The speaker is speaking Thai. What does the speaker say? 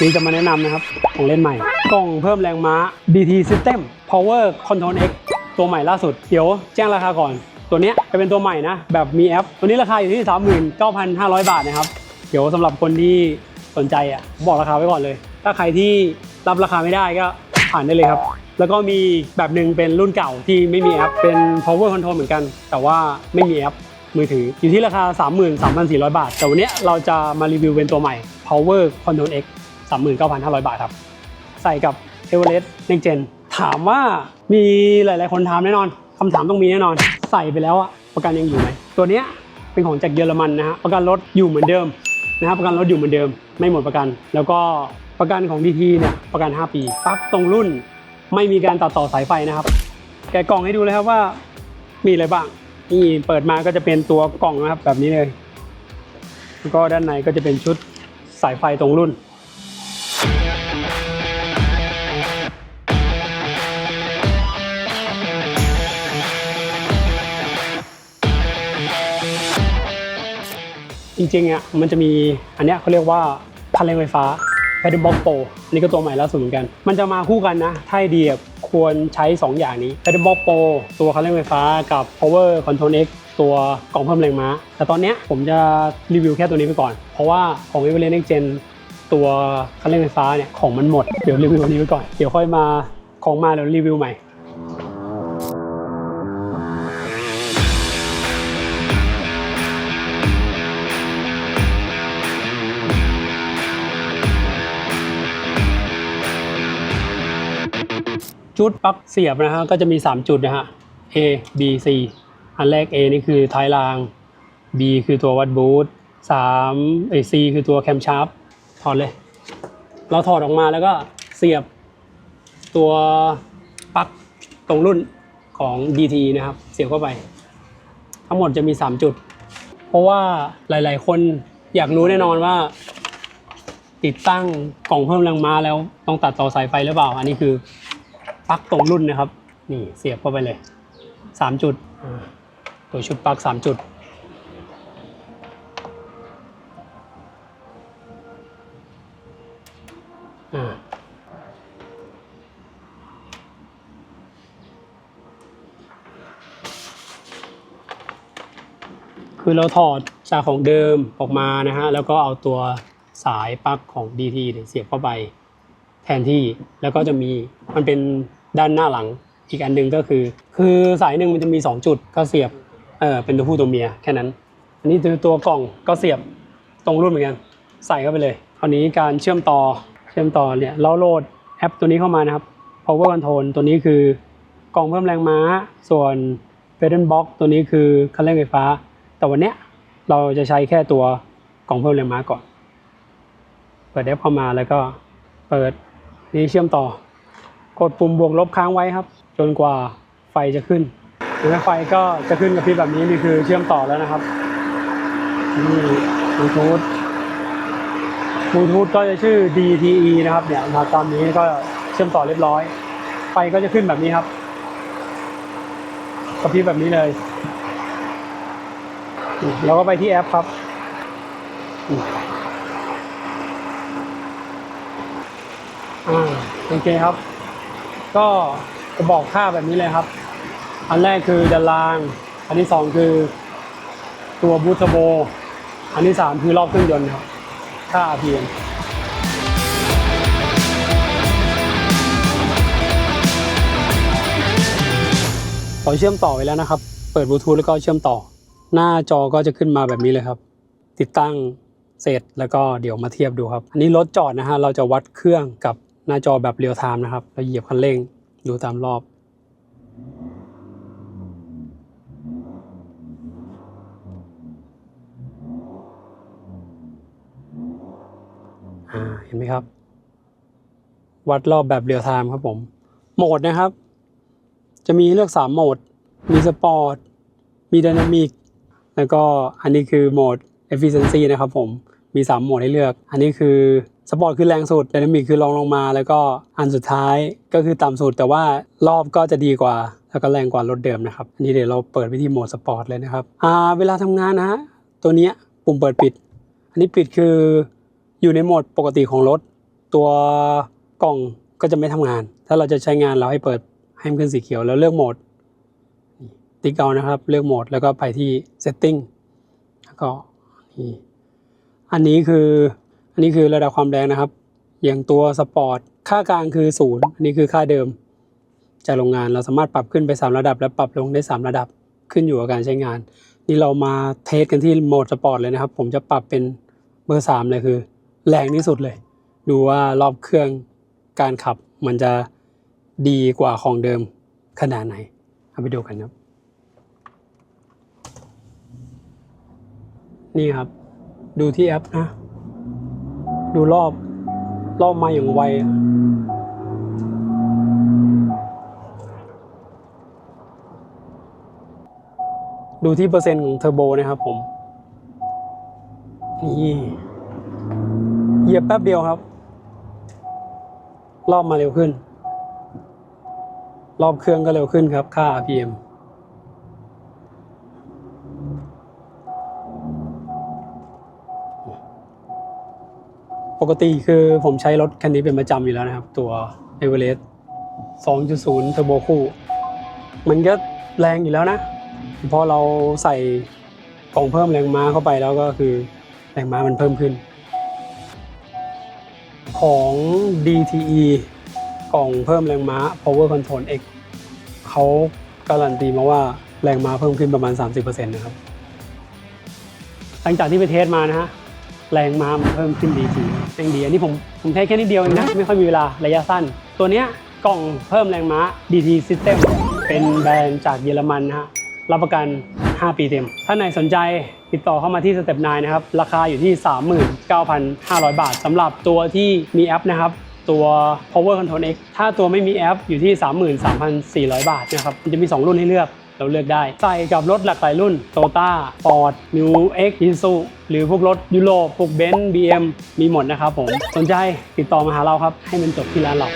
นี่จะมาแนะนำนะครับ ของเล่นใหม่ กล่องเพิ่มแรงม้า BT System Power Control X ตัวใหม่ล่าสุด เดี๋ยวแจ้งราคาก่อน ตัวเนี้ยจะเป็นตัวใหม่นะ แบบมีแอป ตัวนี้ราคาอยู่ที่ 39,500 บาทนะครับ เดี๋ยวสำหรับคนที่สนใจอะบอกราคาไว้ก่อนเลย ถ้าใครที่รับราคาไม่ได้ก็ผ่านได้เลยครับ แล้วก็มีแบบหนึ่งเป็นรุ่นเก่าที่ไม่มีแอป เป็น power control เหมือนกัน แต่ว่าไม่มีแอปมือถืออยู่ที่ราคา 33,400 บาท แต่วันนี้เราจะมารีวิวเป็นตัวใหม่ power control x 39,500 บาทครับ ใส่กับ e v e r e s t Next Gen ถามว่ามีหลาย ๆ คนถามแน่นอนคำถามต้องมีแน่นอน ใส่ไปแล้วอะประกันยังอยู่ไหมตัวเนี้ยเป็นของจากเยอรมันนะฮะประกันรถอยู่เหมือนเดิมนะครับประกันรถอยู่เหมือนเดิม ไม่หมดประกัน แล้วก็ประกันของ DT เนี่ยประกัน 5 ปีปลั๊กตรงรุ่นไม่มีการตัดต่อสายไฟนะครับ แกะกล่องให้ดูเลยครับว่ามีอะไรบ้างนี่เปิดมาก็จะเป็นตัวกล่องนะครับแบบนี้เลย แล้วก็ด้านในก็จะเป็นชุดสายไฟตรงรุ่น จริงๆอะมันจะมีอันเนี้ยเขาเรียกว่าพันแรงไฟฟ้า p a d d l Box Pro อันนี้ก็ตัวใหม่ล่าสุดเหมือนกัน มันจะมาคู่กันนะ ถ้าดีควรใช้ 2 อย่างนี้ p a d d l Box Pro ตัวคันเร่งไฟฟ้ากับ Power Control X ตัวกล่องเพิ่มแรงม้า แต่ตอนเนี้ยผมจะรีวิวแค่ตัวนี้ไปก่อน เพราะว่าของ e v e r e s t Next Gen ตัวคันเร่งไฟฟ้าเนี่ยของมันหมด เดี๋ยวรีวิววันนี้ไปก่อน เดี๋ยวค่อยมาของมาแล้วรีวิวใหม่ จุดปลั๊กเสียบนะฮะก็จะมี 3 จุดนะฮะ A B C อันแรก A นี่คือท้ายราง B คือตัววัดบูท3ไอ C คือตัวแคมชาร์ปถอดเลย เราถอดออกมาแล้วก็เสียบตัวปลั๊กตรงรุ่นของ DT นะครับ เสียบเข้าไป ทั้งหมดจะมี 3 จุด เพราะว่าหลาย ๆ คนอยากรู้แน่นอนว่า ติดตั้งกล่องเพิ่มแรงม้าแล้วต้องตัดต่อสายไฟหรือเปล่า อันนี้คือ ปลั๊กตรงรุ่นนะครับ นี่เสียบเข้าไปเลยสามจุด ตัวชุดปลั๊กสามจุด คือเราถอดจากของเดิมออกมานะฮะ แล้วก็เอาตัวสายปลั๊กของ DT เนี่ยเสียบเข้าไปแทนที่ แล้วก็จะมีมันเป็น ด้านหน้าหลังอีกอันหนึ่งก็คือ คือสายหนึ่งมันจะมี 2 จุดก็เสียบเออเป็นตัวผู้ตัวเมียแค่นั้น อันนี้คือตัวกล่องก็เสียบตรงรุ่นเหมือนกัน ใส่เข้าไปเลยคราวนี้การเชื่อมต่อเชื่อมต่อเนี่ยเราโหลดแอปตัวนี้เข้ามานะครับ power control ตัวนี้คือกล่องเพิ่มแรงม้า ส่วน pedal box ตัวนี้คือคันเร่งไฟฟ้า แต่วันเนี้ยเราจะใช้แค่ตัวกล่องเพิ่มแรงม้าก่อน เปิดแอปเข้ามาแล้วก็เปิดนี่เชื่อมต่อ กดปุ่มบวกลบค้างไว้ครับ จนกว่าไฟจะขึ้นหรือไฟก็จะขึ้นกับพริบแบบนี้นี่คือเชื่อมต่อแล้วนะครับนี่บลูทูธบลูทูธก็จะชื่อ DTE นะครับเนี่ยมาตามนี้ก็เชื่อมต่อเรียบร้อย ไฟก็จะขึ้นแบบนี้ครับกระพริบแบบนี้เลยนี่แล้วก็ไปที่แอปครับอโอเคครับ ก็จะบอกค่าแบบนี้เลยครับ อันแรกคือดันราง อันที่สองคือตัวบูทโบ อันที่สามคือรอบเครื่องยนต์ครับ ค่า RPM พอเชื่อมต่อไว้แล้วนะครับ เปิดบลูทูธแล้วก็เชื่อมต่อ หน้าจอก็จะขึ้นมาแบบนี้เลยครับ ติดตั้งเสร็จแล้วก็เดี๋ยวมาเทียบดูครับ อันนี้รถจอดนะฮะ เราจะวัดเครื่องกับ หน้าจอแบบเรียลไทม์นะครับเราเหยียบคันเร่งดูตามรอบอ่าเห็นไหมครับ วัดรอบแบบเรียลไทม์ครับผม โหมดนะครับ จะมีเลือก 3 โหมด มีสปอร์ต มีดินามิก แล้วก็อันนี้คือโหมด efficiency นะครับผม มี 3 โหมดให้เลือก อันนี้คือ สปอร์ตคือแรงสุดดินามิกคือรองลงมา แล้วก็อันสุดท้ายก็คือต่ำสุดแต่ว่ารอบก็จะดีกว่า แล้วก็แรงกว่ารถเดิมนะครับอันนี้เดี๋ยวเราเปิดไปที่โหมดสปอร์ตเลยนะครับอ่าเวลาทำงานนะฮะตัวนี้ปุ่มเปิดปิด อันนี้ปิดคืออยู่ในโหมดปกติของรถ ตัวกล่องก็จะไม่ทำงาน ถ้าเราจะใช้งานเราให้เปิดให้มันขึ้นสีเขียวแล้วเลือกโหมด ติ๊กเอานะครับเลือกโหมดแล้วก็ไปที่ setting แล้วก็นี่อันนี้คือ อันนี้คือระดับความแรงนะครับ อย่างตัวสปอร์ตค่ากลางคือศูนย์อันนี้คือค่าเดิม จากโรงงานเราสามารถปรับขึ้นไป 3 ระดับ และปรับลงได้ 3 ระดับขึ้นอยู่กับการใช้งาน นี่เรามาเทสกันที่โหมดสปอร์ตเลยนะครับ ผมจะปรับเป็นเบอร์3เลยคือ แรงที่สุดเลย ดูว่ารอบเครื่องการขับมันจะดีกว่าของเดิมขนาดไหนเอาไปดูกันครับ นี่ครับ ดูที่แอปนะ ดูรอบรอบมาอย่างไว ดูที่เปอร์เซ็นต์ของเทอร์โบนะครับผม นี่เหยียบแป๊บเดียวครับ รอบมาเร็วขึ้น รอบเครื่องก็เร็วขึ้นครับ ค่า RPM ปกติคือผมใช้รถคันนี้เป็นประจำอยู่แล้วนะครับ ตัว e v e r e s t 2.0 Turbo คู่ มันก็แรงอยู่แล้วนะ พอเราใส่กล่องเพิ่มแรงม้าเข้าไปแล้วก็คือแรงม้ามันเพิ่มขึ้น ของ DTE กล่องเพิ่มแรงม้า Power Control X เขาการันตีมาว่าแรงม้าเพิ่มขึ้นประมาณ 30%นะครับ หลังจากที่ไปเทสมานะฮะ แรงม้ามันเพิ่มขึ้นดีจริง แรงดี อันนี้ผมผมเทสแค่นิดเดียวเองนะ ไม่ค่อยมีเวลาระยะสั้น ตัวเนี้ยกล่องเพิ่มแรงม้า DT System เป็นแบรนด์จากเยอรมันนะฮะ รับประกัน 5 ปีเต็ม ถ้าไหนสนใจติดต่อเข้ามาที่สเต็ปนนะครับ ราคาอยู่ที่ 39,500 บาทสำหรับตัวที่มีแอปนะครับตัว Power Control X ถ้าตัวไม่มีแอปอยู่ที่ 33,400 บาทนะครับ มันจะมี 2 รุ่นให้เลือก เราเลือกได้ ใส่กับรถหลากหลายรุ่นโตต้าฟอร์ดมิวเอ็กซ์ยินซูหรือพวกรถยุโรปพวกเบนซ์บีเอ็มมีหมดนะครับผม สนใจติดต่อมาหาเราครับ ให้มันจบที่ร้านเรา